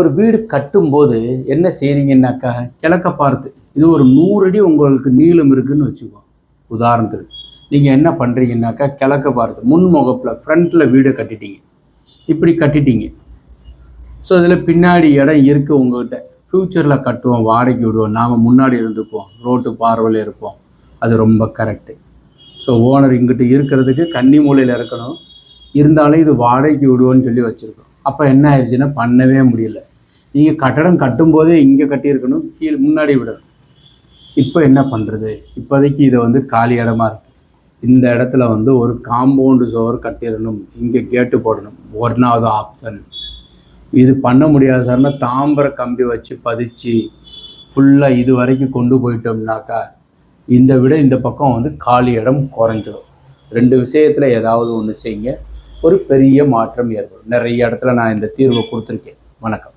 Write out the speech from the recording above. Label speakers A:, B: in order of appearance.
A: ஒரு வீடு கட்டும்போது என்ன செய்கிறீங்கன்னாக்கா கிழக்க பார்த்து இது ஒரு நூறு அடி உங்களுக்கு நீளம் இருக்குன்னு வச்சுக்கோ. உதாரணத்துக்கு நீங்கள் என்ன பண்ணுறீங்கன்னாக்கா கிழக்க பார்த்து முன் முகப்பில் ஃப்ரண்ட்டில் வீடை கட்டிட்டீங்க. இப்படி கட்டிட்டீங்க. ஸோ இதில் பின்னாடி இடம் இருக்குது உங்கள்கிட்ட ஃப்யூச்சரில் கட்டுவோம் வாடகை விடுவோம் நாம் முன்னாடி இருந்துக்குவோம் ரோட்டு பார்வையில் இருப்போம். அது ரொம்ப கரெக்டு ஸோ ஓனர் இங்கிட்ட இருக்கிறதுக்கு கன்னி மூலையில் இருக்கணும். இருந்தாலும் இது வாடகைக்கு விடுவோன்னு சொல்லி வச்சுருக்கோம். அப்போ என்ன ஆயிடுச்சுன்னா பண்ணவே முடியல. நீங்கள் கட்டடம் கட்டும்போதே இங்கே கட்டியிருக்கணும் கீழே முன்னாடி விடணும். இப்போ என்ன பண்ணுறது இப்போதைக்கு இதை வந்து காலி இடமா இருக்குது இந்த இடத்துல வந்து ஒரு காம்பவுண்டு சுவர் கட்டிடணும் இங்கே கேட்டு போடணும் ஒன்றாவது ஆப்ஷன் இது பண்ண முடியாது சார்னா தாம்பர கம்பி வச்சு பதிச்சு ஃபுல்லாக இது வரைக்கும் கொண்டு போயிட்டோம்னாக்கா இந்த விட இந்த பக்கம் வந்து காலி இடம் குறைஞ்சிடும் ரெண்டு விஷயத்தில் ஏதாவது ஒன்று செய்யுங்க. ஒரு பெரிய மாற்றம் ஏற்படும். நிறைய இடத்துல நான் இந்த தீர்வை கொடுத்துருக்கேன். வணக்கம்.